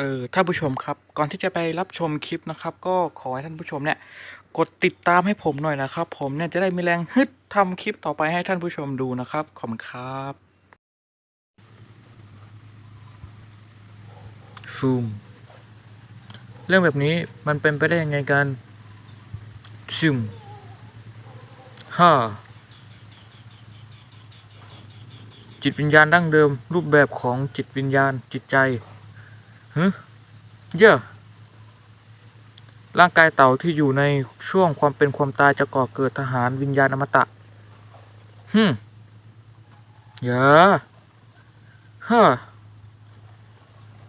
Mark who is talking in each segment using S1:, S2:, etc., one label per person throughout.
S1: เออท่านผู้ชมครับ ก่อนที่จะไปรับชมคลิปนะครับ ก็ขอให้ท่านผู้ชมเนี่ยกดติดตามให้ผมหน่อยนะครับ ผมเนี่ยจะได้มีแรงฮึดทำคลิปต่อไปให้ท่านผู้ชมดูนะครับ ขอบคุณครับ ซูม เรื่องแบบนี้มันเป็นไปได้ยังไงกันซูมฮ่าจิตวิญญาณดั้งเดิม รูปแบบของจิตวิญญาณจิตใจ ฮึเยอะร่างกายเต่าที่อยู่ในช่วงความเป็นความตายจะก่อเกิดทหารวิญญาณอมตะฮึเยอะฮะ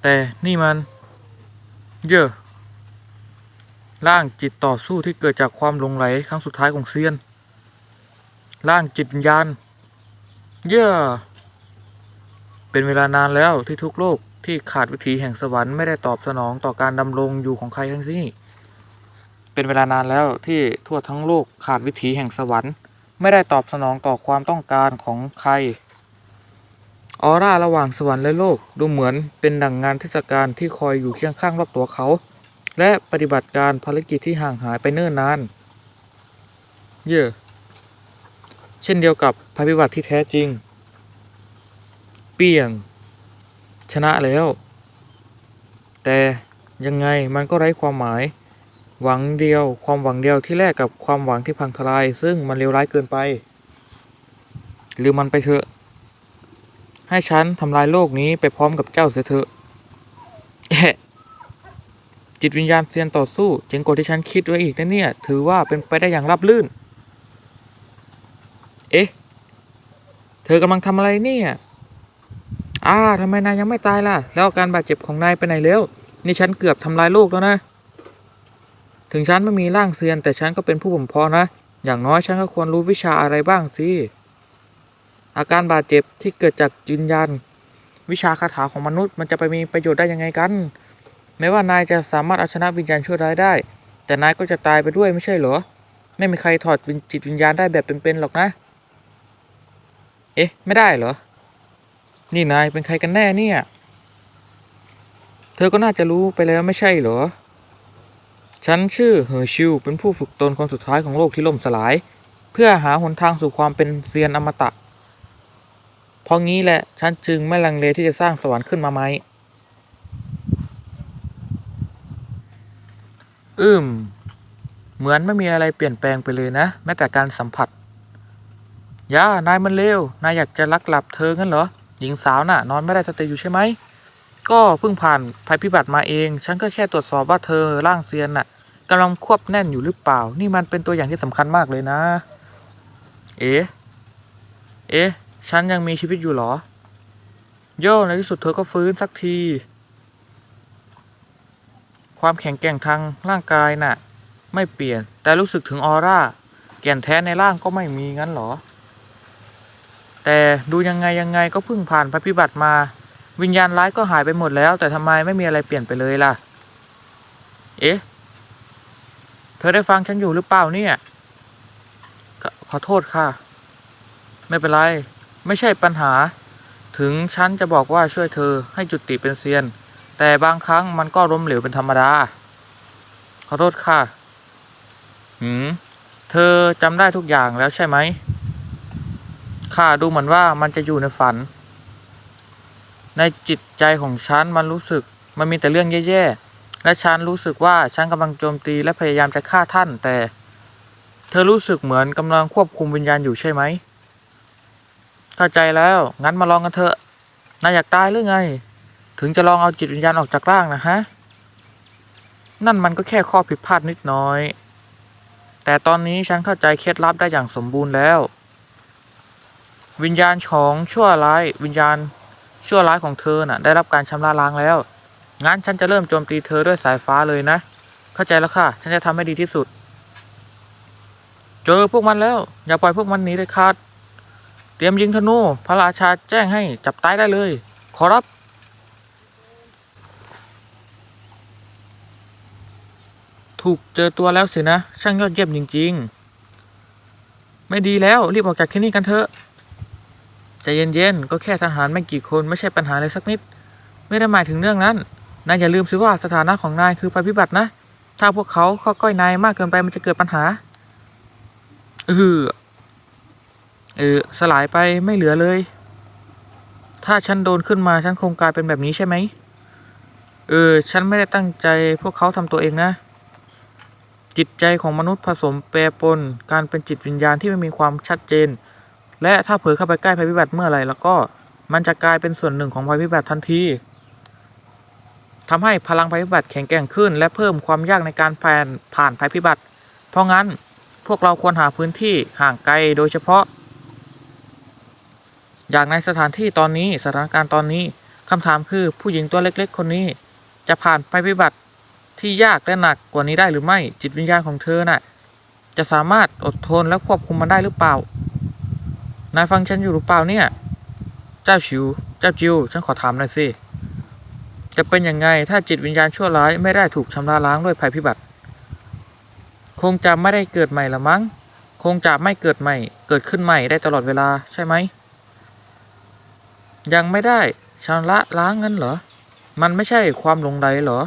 S1: แต่นี่มัน เยอะร่างจิตต่อสู้ที่เกิดจากความหลงไหลครั้งสุดท้ายของเซียนร่างจิตวิญญาณ เยอะเป็นเวลานานแล้วที่ทุกโลก ที่ขาดวิถีแห่งสวรรค์ไม่ได้ตอบสนองต่อการดำรงอยู่ของใครทั้งสิ้นเป็นเวลานานแล้วที่ทั่วทั้งโลกขาดวิถีแห่งสวรรค์ ไม่ได้ตอบสนองต่อความต้องการของใคร ออร่าระหว่างสวรรค์และโลกดูเหมือนเป็นดั่งงานเทศกาลที่คอยอยู่เคียงข้างรอบตัวเขา และปฏิบัติการภารกิจที่ห่างหายไปเนิ่นนาน เย่เช่นเดียวกับภัยพิบัติที่แท้จริง เปียง ชนะแล้ว แต่ยังไงมันก็ไร้ความหมาย หวังเดียว ความหวังเดียวที่แลกกับความหวังที่พังทลาย ซึ่งมันเลวร้ายเกินไป หรือมันไปเถอะ ให้ฉันทำลายโลกนี้ไปพร้อมกับเจ้าเสียเถอะแอะจิตวิญญาณเซียนต่อสู้เจ๋งกว่าที่ฉันคิดไว้อีกนะเนี่ย ถือว่าเป็นไปได้อย่างราบรื่น เอ๊ะ เธอกำลังทำอะไรเนี่ย อ่าทำไมนายยังไม่ตายล่ะ แล้วอาการบาดเจ็บของนายไปไหนแล้ว นี่ฉันเกือบทำลายโลกแล้วนะ ถึงฉันไม่มีร่างเซียน แต่ฉันก็เป็นผู้บ่มเพาะนะ อย่างน้อยฉันก็ควรรู้วิชาอะไรบ้างสิ อาการบาดเจ็บที่เกิดจากจิตวิญญาณวิชาคาถาของมนุษย์มันจะไปมีประโยชน์ได้ยังไงกัน แม้ว่านายจะสามารถเอาชนะวิญญาณชั่วร้ายได้ แต่นายก็จะตายไปด้วยไม่ใช่เหรอ ไม่มีใครถอดจิตวิญญาณได้แบบเป็นๆหรอกนะ เอ๊ะ ไม่ได้เหรอ นี่นายเป็นใครกันแน่เนี่ย เธอก็น่าจะรู้ไปแล้วไม่ใช่เหรอ ฉันชื่อเฮอร์ชิวเป็นผู้ฝึกตนคนสุดท้ายของโลกที่ล่มสลาย เพื่อหาหนทางสู่ความเป็นเซียนอมตะ เพราะงี้แหละ ฉันจึงไม่ลังเลที่จะสร้างสวรรค์ขึ้นมาไหมอืม เหมือนไม่มีอะไรเปลี่ยนแปลงไปเลยนะ แม้แต่การสัมผัส ย่านายมันเลวนายอยากจะลักหลับเธองั้นเหรอ หญิงสาวน่ะ นอนไม่ได้สติอยู่ใช่ไหม ก็เพิ่งผ่านภัยพิบัติมาเอง ฉันก็แค่ตรวจสอบว่าเธอร่างเซียนน่ะกำลังควบแน่นอยู่หรือเปล่า นี่มันเป็นตัวอย่างที่สำคัญมากเลยนะ เอ๊เอ๊ะ ฉันยังมีชีวิตอยู่เหรอ โย่ในที่สุดเธอก็ฟื้นสักที ความแข็งแกร่งทางร่างกายน่ะ ไม่เปลี่ยน แต่รู้สึกถึงออร่า แก่นแท้ในร่างก็ไม่มีงั้นเหรอ แต่ดูยังไงยังไงก็เพิ่งผ่านภัยพิบัติมา วิญญาณร้ายก็หายไปหมดแล้ว แต่ทำไมไม่มีอะไรเปลี่ยนไปเลยล่ะ เอ๊ะ เธอได้ฟังฉันอยู่หรือเปล่าเนี่ยขอขอโทษค่ะ ไม่เป็นไร ไม่ใช่ปัญหา ถึงฉันจะบอกว่าช่วยเธอให้จุติเป็นเซียน แต่บางครั้งมันก็ล้มเหลวเป็นธรรมดา ขอโทษค่ะ หืม เธอจำได้ทุกอย่างแล้วใช่ไหม ข้าดูเหมือนว่ามันจะอยู่ในฝัน ในจิตใจของฉันมันรู้สึกมันมีแต่เรื่องแย่ๆ และฉันรู้สึกว่าฉันกำลังโจมตีและพยายามจะฆ่าท่าน แต่ เธอรู้สึกเหมือนกำลังควบคุมวิญญาณอยู่ใช่ไหมเข้าใจแล้ว งั้นมาลองกันเถอะนายอยากตายหรือไง ถึงจะลองเอาจิตวิญญาณออกจากร่างนะฮะ นั่นมันก็แค่ข้อผิดพลาดนิดน้อย แต่ตอนนี้ฉันเข้าใจเคล็ดลับได้อย่างสมบูรณ์แล้ว วิญญาณของชั่วร้ายวิญญาณชั่วร้ายของเธอน่ะ ได้รับการชำระล้างแล้ว งั้นฉันจะเริ่มโจมตีเธอด้วยสายฟ้าเลยนะ เข้าใจแล้วค่ะ ฉันจะทำให้ดีที่สุด เจอพวกมันแล้ว อย่าปล่อยพวกมันหนีเลยขาดเตรียมยิงธนู พระราชาแจ้งให้จับตายได้เลย ขอรับ ถูกเจอตัวแล้วสินะ ช่างยอดเยี่ยมจริง ๆ ไม่ดีแล้วรีบออกจากที่นี่กันเถอะ ใจเย็นๆ ก็แค่ทหารไม่กี่คนไม่ใช่ปัญหาเลยสักนิด ไม่ได้หมายถึงเรื่องนั้น นายอย่าลืมสิว่าสถานะของนายคือภัยพิบัตินะ ถ้าพวกเขาเข้าใกล้นายมากเกินไปมันจะเกิดปัญหา เออ เออ สลายไปไม่เหลือเลย ถ้าฉันโดนขึ้นมาฉันคงกลายเป็นแบบนี้ใช่ไหม เออ ฉันไม่ได้ตั้งใจพวกเขาทำตัวเองนะ จิตใจของมนุษย์ผสมแปรปนการเป็นจิตวิญญาณที่ไม่มีความชัดเจน และถ้าเผลอเข้าไปใกล้ภัยพิบัติเมื่อไรแล้วก็มันจะกลายเป็นส่วนหนึ่งของภัยพิบัติทันทีทำให้พลังภัยพิบัติแข็งแกร่งขึ้น และเพิ่มความยากในการผ่านผ่านภัยพิบัติ เพราะงั้นพวกเราควรหาพื้นที่ห่างไกลโดยเฉพาะ อย่างในสถานที่ตอนนี้สถานการณ์ตอนนี้คำถามคือผู้หญิงตัวเล็ก ๆ คนนี้ จะผ่านภัยพิบัติที่ยากและหนักกว่านี้ได้หรือไม่จิตวิญญาณของเธอน่ะจะสามารถอดทนและควบคุมมันได้หรือเปล่า นายฟังฉันอยู่หรือเปล่าเนี่ย เจ้าชิว เจ้าจิว ฉันขอถามหน่อยสิ จะเป็นยังไงถ้าจิตวิญญาณชั่วร้ายไม่ได้ถูกชำระล้างด้วยภัยพิบัติ คงจะไม่ได้เกิดใหม่ละมั้ง คงจะไม่เกิดใหม่ เกิดขึ้นใหม่ได้ตลอดเวลาใช่ไหม ยังไม่ได้ชำระล้างงั้นเหรอ มันไม่ใช่ความหลงไหลเหรอ